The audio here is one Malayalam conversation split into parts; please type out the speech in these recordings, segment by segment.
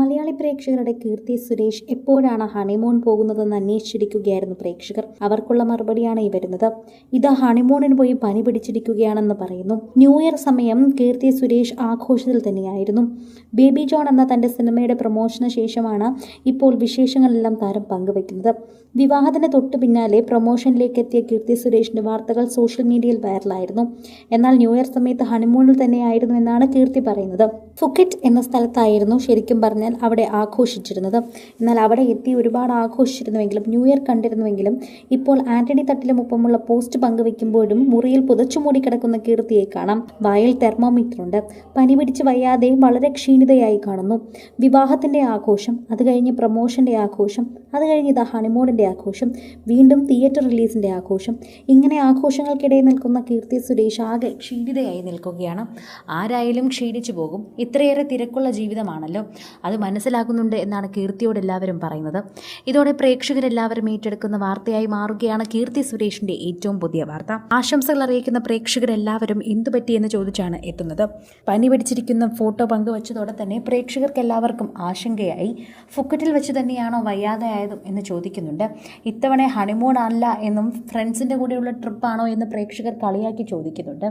മലയാളി പ്രേക്ഷകരുടെ കീർത്തി സുരേഷ് എപ്പോഴാണ് ഹണിമൂൺ പോകുന്നതെന്ന് അന്വേഷിച്ചിരിക്കുകയായിരുന്നു പ്രേക്ഷകർ. അവർക്കുള്ള മറുപടിയാണ് ഈ വരുന്നത്. ഇത് ഹണിമൂണിന് പോയി പനി പിടിച്ചിരിക്കുകയാണെന്ന് പറയുന്നു. ന്യൂ ഇയർ സമയം കീർത്തി സുരേഷ് ആഘോഷത്തിൽ തന്നെയായിരുന്നു. ബേബി ജോൺ എന്ന തന്റെ സിനിമയുടെ പ്രമോഷന് ശേഷമാണ് ഇപ്പോൾ വിശേഷങ്ങളെല്ലാം താരം പങ്കുവയ്ക്കുന്നത്. വിവാഹത്തിന് തൊട്ടു പിന്നാലെ പ്രൊമോഷനിലേക്ക് എത്തിയ കീർത്തി സുരേഷിന്റെ വാർത്തകൾ സോഷ്യൽ മീഡിയയിൽ വൈറലായിരുന്നു. എന്നാൽ ന്യൂ ഇയർ സമയത്ത് ഹണിമൂണിൽ തന്നെയായിരുന്നു എന്നാണ് കീർത്തി പറയുന്നത്. ഫുക്കറ്റ് എന്ന സ്ഥലത്തായിരുന്നു ശരിക്കും പറഞ്ഞാൽ അവിടെ ആഘോഷിച്ചിരുന്നത്. എന്നാൽ അവിടെ എത്തി ഒരുപാട് ആഘോഷിച്ചിരുന്നുവെങ്കിലും ന്യൂ ഇയർ കണ്ടിരുന്നുവെങ്കിലും ഇപ്പോൾ ആന്റണി തട്ടിലുമൊപ്പമുള്ള പോസ്റ്റ് പങ്കുവെക്കുമ്പോഴും മുറിയിൽ പുതച്ചുമൂടി കിടക്കുന്ന കീർത്തിയെ കാണാം. വയൽ തെർമോമീറ്റർ ഉണ്ട് പനി പിടിച്ച് വയ്യാതെയും വളരെ ക്ഷീണിതയായി കാണുന്നു. വിവാഹത്തിന്റെ ആഘോഷം അത് കഴിഞ്ഞ് പ്രൊമോഷന്റെ ആഘോഷം അത് കഴിഞ്ഞ് ഇതാ ഹണിമൂണിന്റെ ആഘോഷം വീണ്ടും തിയേറ്റർ റിലീസിന്റെ ആഘോഷം. ഇങ്ങനെ ആഘോഷങ്ങൾക്കിടയിൽ നിൽക്കുന്ന കീർത്തി സുരേഷ് ആകെ ക്ഷീണിതയായി നിൽക്കുകയാണ്. ആരായാലും ക്ഷീണിച്ചു പോകും. ഇത്രയേറെ തിരക്കുള്ള ജീവിതമാണല്ലോ. അത് മനസ്സിലാക്കുന്നുണ്ട് എന്നാണ് കീർത്തിയോട് എല്ലാവരും പറയുന്നത്. ഇതോടെ പ്രേക്ഷകരെല്ലാവരും ഏറ്റെടുക്കുന്ന വാർത്തയായി മാറുകയാണ് കീർത്തി സുരേഷിന്റെ ഏറ്റവും പുതിയ വാർത്ത. ആശംസകൾ അറിയിക്കുന്ന പ്രേക്ഷകരെല്ലാവരും എന്തു പറ്റിയെന്ന് ചോദിച്ചാണ് എത്തുന്നത്. പനി പിടിച്ചിരിക്കുന്ന ഫോട്ടോ പങ്കുവച്ചതോടെ തന്നെ പ്രേക്ഷകർക്ക് എല്ലാവർക്കും ആശങ്കയായി. ഫുക്കറ്റിൽ വെച്ച് തന്നെയാണോ വയ്യാതെയായതും എന്ന് ചോദിക്കുന്നുണ്ട്. ഇത്തവണ ഹണിമൂൺ അല്ല എന്നും ഫ്രണ്ട്സിന്റെ കൂടെയുള്ള ട്രിപ്പാണോ എന്ന് പ്രേക്ഷകർ കളിയാക്കി ചോദിക്കുന്നുണ്ട്.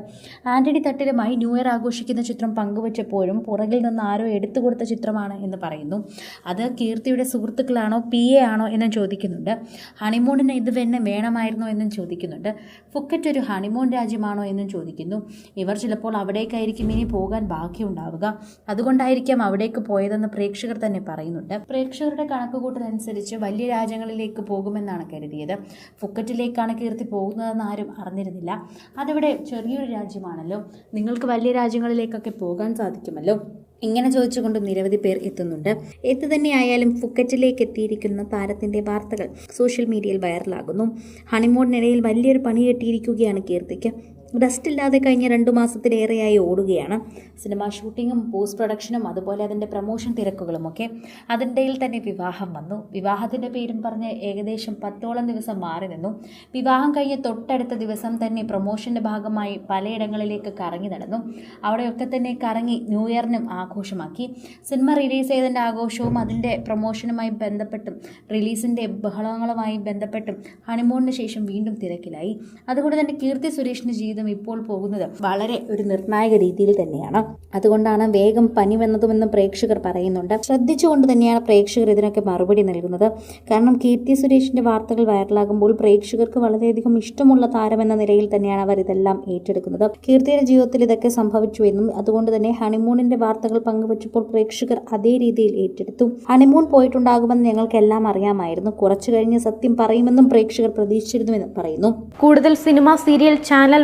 ആന്റണി തട്ടിലുമായി ന്യൂ ഇയർ ആഘോഷിക്കുന്ന ചിത്രം പങ്കുവച്ചപ്പോഴും പുറകിൽ നിന്ന് ആരോ എടുത്തു കൊടുത്ത ചിത്രമാണ് എന്ന് പറയുന്നു. അത് കീർത്തിയുടെ സുഹൃത്തുക്കളാണോ പി എ ആണോ എന്നും ചോദിക്കുന്നുണ്ട്. ഹണിമൂണിന് ഇത് തന്നെ വേണമായിരുന്നോ എന്നും ചോദിക്കുന്നുണ്ട്. ഫുക്കറ്റ് ഒരു ഹണിമൂൺ രാജ്യമാണോ എന്നും ചോദിക്കുന്നു. ഇവർ ചിലപ്പോൾ അവിടേക്കായിരിക്കും ഇനി പോകാൻ ബാക്കിയുണ്ടാവുക. അതുകൊണ്ടായിരിക്കാം അവിടേക്ക് പോയതെന്ന് പ്രേക്ഷകർ തന്നെ പറയുന്നുണ്ട്. പ്രേക്ഷകരുടെ കണക്കുകൂട്ടലനുസരിച്ച് വലിയ രാജ്യങ്ങളിലേക്ക് പോകുമെന്നാണ് കരുതിയത്. ഫുക്കറ്റിലേക്കാണ് കീർത്തി പോകുന്നതെന്ന് ആരും അറിഞ്ഞിരുന്നില്ല. അതിവിടെ ചെറിയൊരു രാജ്യമാണല്ലോ. നിങ്ങൾക്ക് വലിയ രാജ്യങ്ങളിലേക്കൊക്കെ പോകാൻ സാധിക്കുമല്ലോ. ഇങ്ങനെ ചോദിച്ചുകൊണ്ട് നിരവധി പേർ എത്തുന്നുണ്ട്. എത്തു തന്നെയായാലും ഫുക്കറ്റിലേക്ക് എത്തിയിരിക്കുന്ന താരത്തിന്റെ വാർത്തകൾ സോഷ്യൽ മീഡിയയിൽ വൈറലാകുന്നു. ഹണിമൂണിനിടയിൽ വലിയൊരു പണി കെട്ടിയിരിക്കുകയാണ് കീർത്തിക്ക്. റെസ്റ്റ് ഇല്ലാതെ കഴിഞ്ഞ രണ്ടു മാസത്തിലേറെയായി ഓടുകയാണ്. സിനിമ ഷൂട്ടിങ്ങും പോസ്റ്റ് പ്രൊഡക്ഷനും അതുപോലെ അതിന്റെ പ്രൊമോഷൻ തിരക്കുകളുമൊക്കെ അതിന്റെയിൽ തന്നെ വിവാഹം വന്നു. വിവാഹത്തിന്റെ പേരും പറഞ്ഞ് ഏകദേശം പത്തോളം ദിവസം മാറി നിന്നു. വിവാഹം കഴിഞ്ഞ് തൊട്ടടുത്ത ദിവസം തന്നെ പ്രൊമോഷന്റെ ഭാഗമായി പലയിടങ്ങളിലേക്ക് കറങ്ങി നടന്നു. അവിടെയൊക്കെ തന്നെ കറങ്ങി ന്യൂ ഇയറിനും ആഘോഷമാക്കി. സിനിമ റിലീസ് ചെയ്തതിന്റെ ആഘോഷവും അതിന്റെ പ്രൊമോഷനുമായി ബന്ധപ്പെട്ടും റിലീസിന്റെ ബഹളങ്ങളുമായി ബന്ധപ്പെട്ടും ഹണിമൂണിന് ശേഷം വീണ്ടും തിരക്കിലായി. അതുകൊണ്ട് തന്നെ കീർത്തി സുരേഷിന്റെ ജീവിതം ഇപ്പോൾ പോകുന്നത് വളരെ ഒരു നിർണായക രീതിയിൽ തന്നെയാണ്. അതുകൊണ്ടാണ് വേഗം പനി വന്നതുമെന്ന് പ്രേക്ഷകർ പറയുന്നുണ്ട്. ശ്രദ്ധിച്ചുകൊണ്ട് തന്നെയാണ് പ്രേക്ഷകർ ഇതിനൊക്കെ മറുപടി നൽകുന്നത്. കാരണം കീർത്തി സുരേഷിന്റെ വാർത്തകൾ വൈറലാകുമ്പോൾ പ്രേക്ഷകർക്ക് വളരെയധികം ഇഷ്ടമുള്ള താരമെന്ന നിലയിൽ തന്നെയാണ് അവർ ഇതെല്ലാം ഏറ്റെടുക്കുന്നത്. കീർത്തിയുടെ ജീവിതത്തിൽ ഇതൊക്കെ സംഭവിച്ചു എന്നും അതുകൊണ്ട് തന്നെ ഹണിമൂണിന്റെ വാർത്തകൾ പങ്കുവച്ചപ്പോൾ പ്രേക്ഷകർ അതേ രീതിയിൽ ഏറ്റെടുത്തു. ഹണിമൂൺ പോയിട്ടുണ്ടാകുമെന്ന് ഞങ്ങൾക്കെല്ലാം അറിയാമായിരുന്നു. കുറച്ചു കഴിഞ്ഞ് സത്യം പറയുമെന്നും പ്രേക്ഷകർ പ്രതീക്ഷിച്ചിരുന്നുവെന്ന് പറയുന്നു. കൂടുതൽ സിനിമ സീരിയൽ ചാനൽ